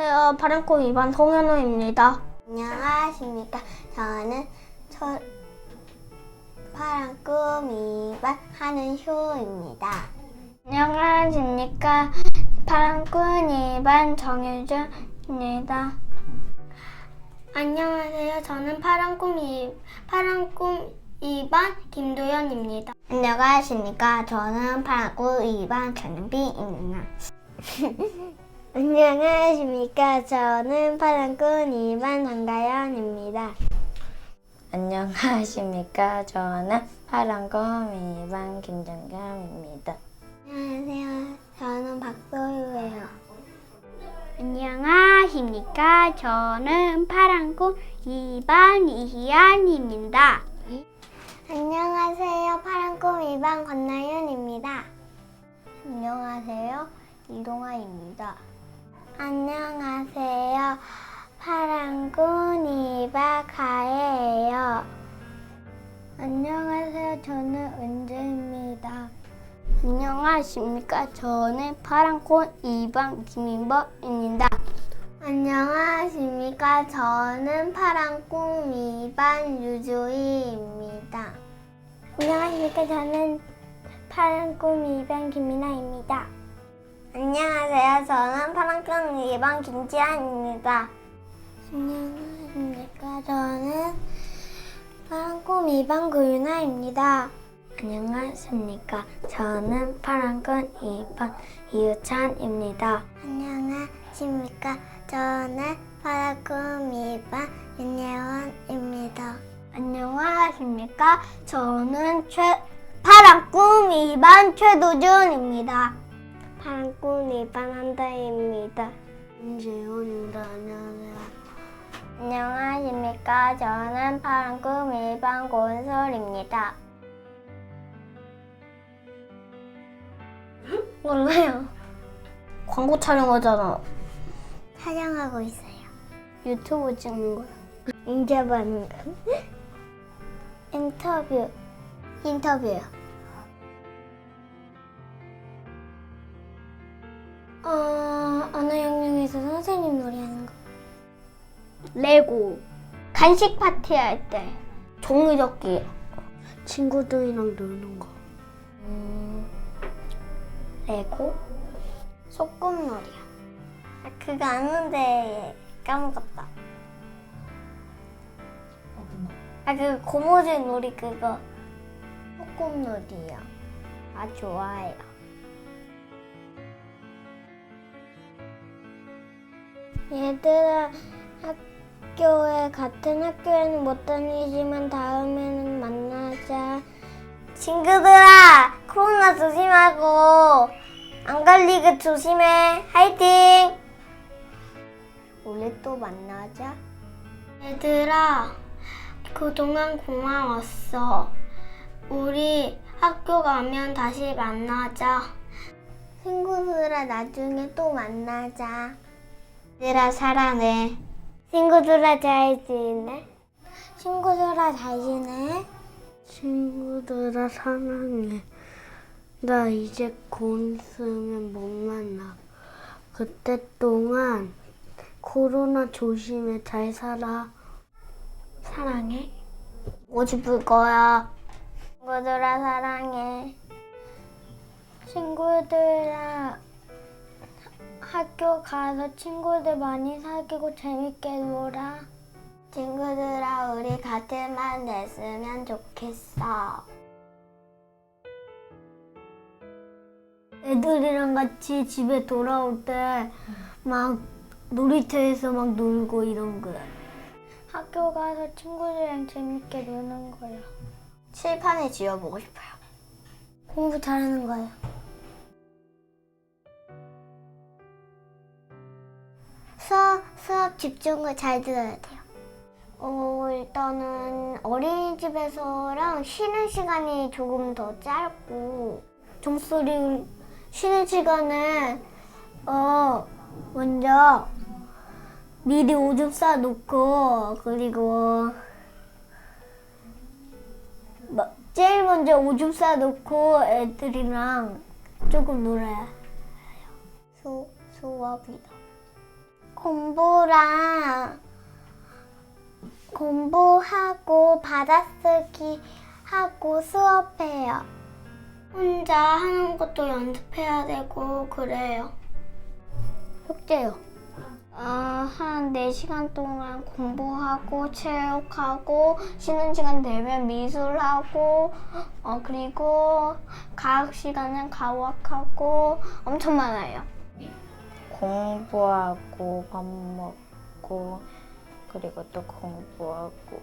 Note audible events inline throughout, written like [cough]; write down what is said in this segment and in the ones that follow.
안녕하세요. 파란코 2반 송현우입니다. 안녕하십니까. 저는 초, 꿈 2반 한은효입니다. 안녕하십니까. 파란코 2반 정유준입니다. 안녕하세요. 저는 파란꿈 2, 파란꿈 2반 김도현입니다. 안녕하십니까. 저는 꿈 2반 전빈입니다. 안녕하십니까. 저는 꿈 2반 장가연입니다. 안녕하십니까. 저는 파란검 2반 김정겸입니다. 안녕하세요. 저는 박소유예요. 안녕하십니까. 저는 파란꿈 2반 이희안입니다. 안녕하세요. 파란 꿈 2반 권나윤입니다. 안녕하세요. 이동아입니다. 안녕하세요. 2반 가혜예요. 안녕하세요. 저는 은재입니다. 안녕하십니까. 저는 파란꽃 2반 김인범입니다. 안녕하십니까. 저는 꿈 2반 유주희입니다. 안녕하십니까. 저는 파란 꿈 2반 김민아입니다. 안녕하세요. 저는 파란 꿈 2반 김지안입니다. 안녕하십니까. 저는 파란 꿈 2반 고윤아입니다. 안녕하십니까. 저는 파란검 2반 이유찬입니다. 안녕하십니까. 저는 파란 꿈 2반 윤예원입니다. 안녕하십니까. 저는 최, 파란꿈 2반 최도준입니다. 파란꿈 2반 한다입니다. 윤재원입니다. 안녕하세요. 안녕하십니까. 저는 파란꿈 1반 고은솔입니다. 몰라요. 광고 촬영하잖아. 촬영하고 있어요. 유튜브 찍는 거야. 거. [laughs] 인터뷰. 인터뷰요. 어, 언어 영역에서 선생님 놀이하는 거. 레고. 간식 파티 할 때. 종이접기. 친구들이랑 노는 거. 음, 레고? 소꿉놀이요. 아, 그거 아는데 까먹었다. 아, 그 고무줄 놀이 그거. 소꿉놀이요. 아, 좋아해요. 얘들아, 학교에 같은 학교에는 못 다니지만 다음에는 만나자. 친구들아, 코로나 조심하고 안 걸리게 조심해. 화이팅! 우리 또 만나자. 얘들아, 그동안 고마웠어. 우리 학교 가면 다시 만나자. 친구들아, 나중에 또 만나자. 얘들아, 사랑해. 친구들아, 잘 지내? 친구들아, 잘 지내? 친구들아 사랑해. 나 이제 곧 있으면 못 만나. 그때 동안 코로나 조심해 잘 살아. 사랑해. 보고 싶을 거야. 친구들아, 사랑해. 친구들아, 학교 가서 친구들 많이 사귀고 재밌게 놀아. 친구들아, 우리 같은 반 됐으면 좋겠어. 애들이랑 같이 집에 돌아올 때 막 놀이터에서 막 놀고 이런 거야. 학교 가서 친구들이랑 재밌게 노는 거야. 칠판에 지워보고 싶어요. 공부 잘하는 거야. 수업, 집중을 잘 들어야 돼요. 어, 일단은 어린이집에서랑 쉬는 시간이 조금 더 짧고, 종소리 쉬는 시간에 어 먼저 미리 오줌 싸 놓고 그리고 뭐, 제일 먼저 오줌 싸 놓고 애들이랑 조금 놀아야 수, 수업이요. 공부랑 공부하고 받아쓰기 하고 수업해요. 혼자 하는 것도 연습해야 되고 그래요. 숙제요. 아, 한 4시간 동안 공부하고 체육하고 쉬는 시간 되면 미술하고 어 그리고 과학 시간은 과학하고 엄청 많아요. 공부하고 밥 먹고 그리고 또 공부하고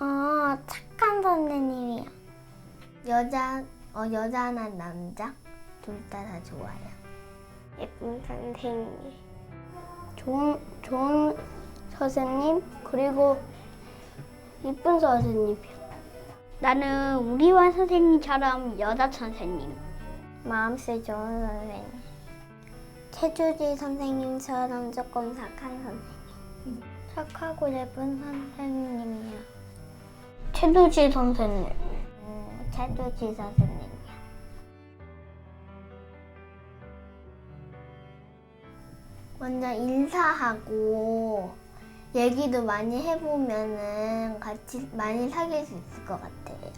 어, 착한 선생님이요. 여자 어 여자나 남자 둘 다 다 좋아요. 예쁜 선생님. 좋은, 좋은 선생님, 그리고 예쁜 선생님이요. 나는 우리와 선생님처럼 여자 선생님. 마음씨 좋은 선생님. 최주지 선생님처럼 조금 착한 선생님. 착하고 예쁜 선생님이요. 최두지 선생님. 음, 최두지 선생님이요. 먼저 인사하고 얘기도 많이 해보면은 같이 많이 사귈 수 있을 것 같아요.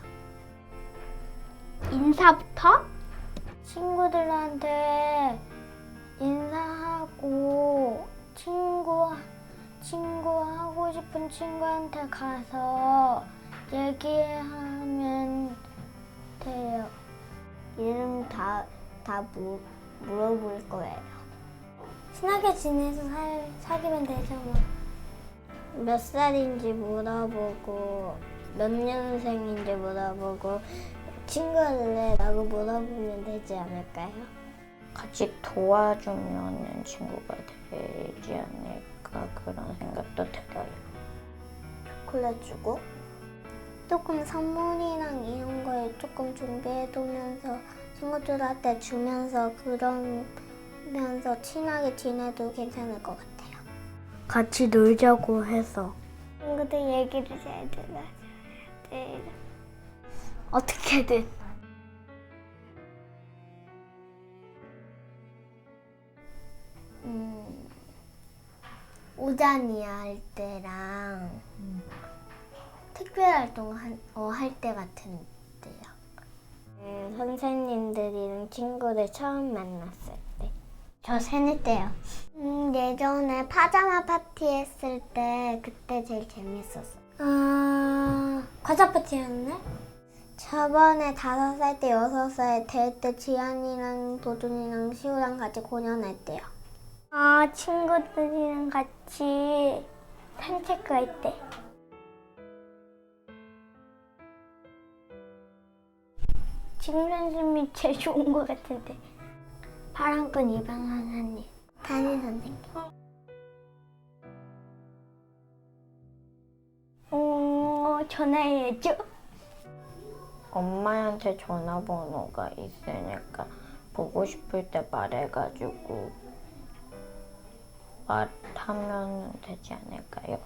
인사부터? 친구들한테 인사하고 친구 친구 하고 싶은 친구한테 가서 얘기하면 돼요. 이름 다 다 물어볼 거예요. 친하게 지내서 살, 사귀면 되죠 뭐. 몇 살인지 물어보고 몇 년생인지 물어보고 친구들이라고 물어보면 되지 않을까요? 같이 도와주면 친구가 되지 않을까 그런 생각도 들어요. 초콜릿 주고 조금 선물이랑 이런 걸 조금 준비해두면서 친구들한테 주면서 그러면서 친하게 지내도 괜찮을 것 같아요. 같이 놀자고 해서 친구들 얘기를 잘 들어줘야 돼. 어떻게든 음, 오자니아 할 때랑 특별 활동 할, 어, 할 때 같은 때요. 음, 선생님들이랑 친구들 처음 만났을 때. 저 생일 때요. 음, 예전에 파자마 파티 했을 때 그때 제일 재밌었어. 아, 과자 파티였네? 저번에 다섯 살 때 여섯 살 될 때 지안이랑 도준이랑 시우랑 같이 공연했대요. 아, 친구들이랑 같이 산책할 때. 지금 선생님이 제일 좋은 것 같은데. 파랑끈 이방 선생님, 담임 선생님. 어, 전화해야죠. 엄마한테 전화번호가 있으니까 보고 싶을 때 말해가지고 말하면 되지 않을까요?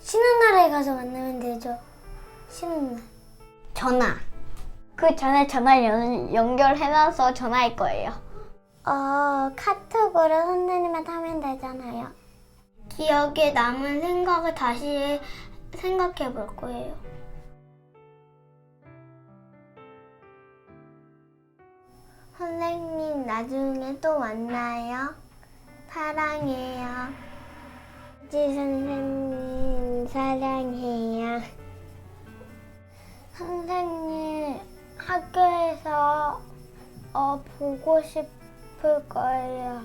쉬는 날에 가서 만나면 되죠. 쉬는 날. 전화. 그 전에 전화 연, 연결해놔서 전화할 거예요. 어, 카톡으로 선생님한테 하면 되잖아요. 기억에 남은 생각을 다시 생각해 볼 거예요. 선생님, 나중에 또 만나요. 사랑해요. 지 선생님, 사랑해요. 선생님, 학교에서 어, 보고 싶 을 거예요.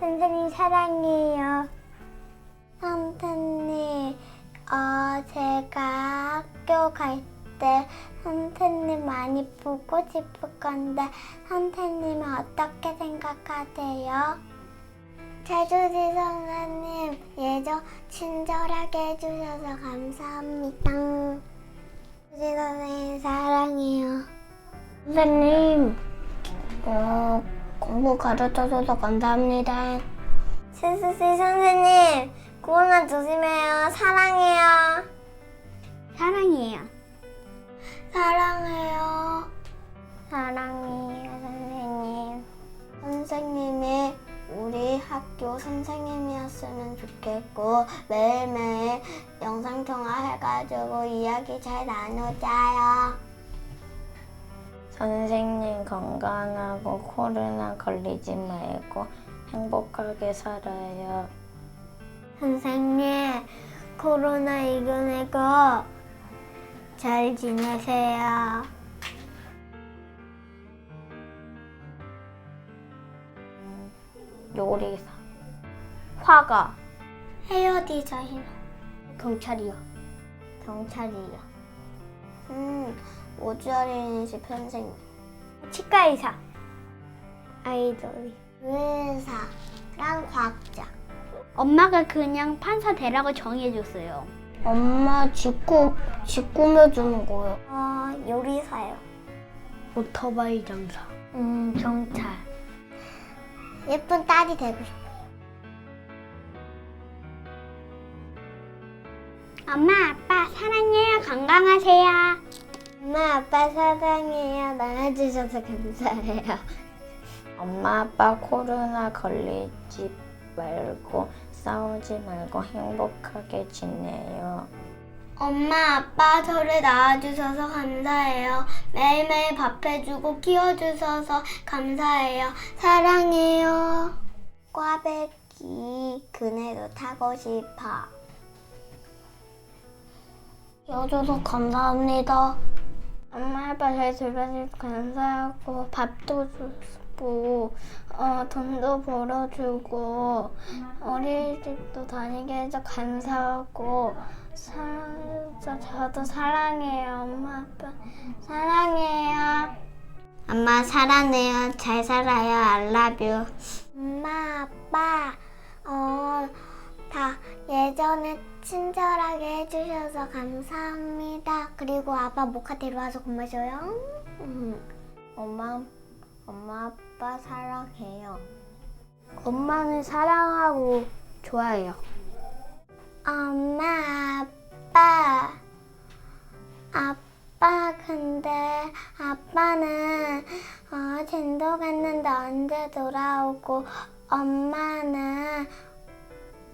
선생님 사랑해요. 선생님, 어, 제가 학교 갈 때 선생님 많이 보고 싶을 건데 선생님은 어떻게 생각하세요? 제주지 선생님, 예전 친절하게 해주셔서 감사합니다. 제주지 선생님 사랑해요. 선생님, 어, 공부 가르쳐줘서 감사합니다. 스스스 선생님, 코로나 조심해요. 사랑해요. 사랑해요. 사랑해요. 사랑해요, 선생님. 선생님이 우리 학교 선생님이었으면 좋겠고 매일매일 영상통화 해가지고 이야기 잘 나누자요. 선생님 건강하고 코로나 걸리지 말고 행복하게 살아요. 선생님, 코로나 이겨내고 잘 지내세요. 요리사. 화가 헤어 디자이너. 경찰이요. 경찰이요. 음, 오주어린이집 선생님. 치과 의사. 아이돌이. 의사랑 과학자. 엄마가 그냥 판사 되라고 정해줬어요. 엄마 집, 집 꾸며주는 거요. 어, 요리사요. 오토바이 장사. 음, 경찰. 예쁜 딸이 되고 싶어. 엄마, 아빠 사랑해요. 건강하세요. 엄마, 아빠 사랑해요. 나눠주셔서 감사해요. [laughs] 엄마 아빠 코로나 걸리지 말고 싸우지 말고 행복하게 지내요. 엄마, 아빠 저를 낳아주셔서 감사해요. 매일매일 밥해주고 키워주셔서 감사해요. 사랑해요. 꽈배기 그네도 타고 싶어. 여줘서 감사합니다. 엄마 아빠 잘 돌봐주셔서 감사하고 밥도 주고 어, 돈도 벌어주고 어린이집도 다니게 해서 감사하고 사랑해서 저도 사랑해요. 엄마 아빠 사랑해요. 엄마 사랑해요. 잘 살아요. I love 엄마 아빠 어, 다 예전에 친절하게 해주셔서 감사합니다. 그리고 아빠 모카 데려와서 고마워요. 음. 엄마, 엄마 아빠 사랑해요. 엄마는 사랑하고 좋아해요. 엄마 아빠 아빠 근데 아빠는 어, 진도 갔는데 언제 돌아오고 엄마는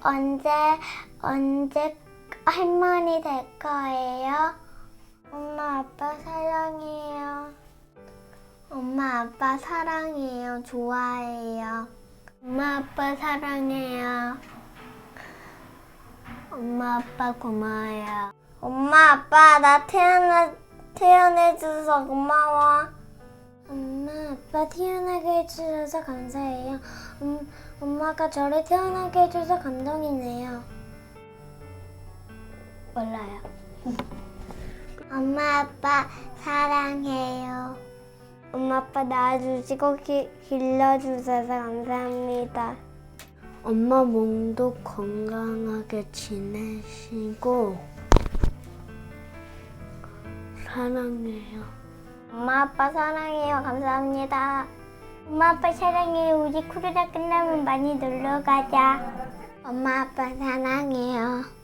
언제 언제 할머니 될 거예요? 엄마 아빠 사랑해요. 엄마 아빠 사랑해요. 좋아해요. 엄마 아빠 사랑해요. 엄마 아빠 고마워요. 엄마 아빠 나 태어나 태어나줘서 고마워. 엄마 아빠 태어나게 해주셔서 감사해요. 음, 엄마가 저를 태어나게 해줘서 감동이네요. 몰라요. 엄마 아빠 사랑해요. 엄마 아빠 낳아주시고 기, 길러주셔서 감사합니다. 엄마 몸도 건강하게 지내시고 사랑해요. 엄마 아빠 사랑해요. 감사합니다. 엄마 아빠 사랑해요. 우리 코로나 끝나면 많이 놀러 가자. 엄마 아빠 사랑해요.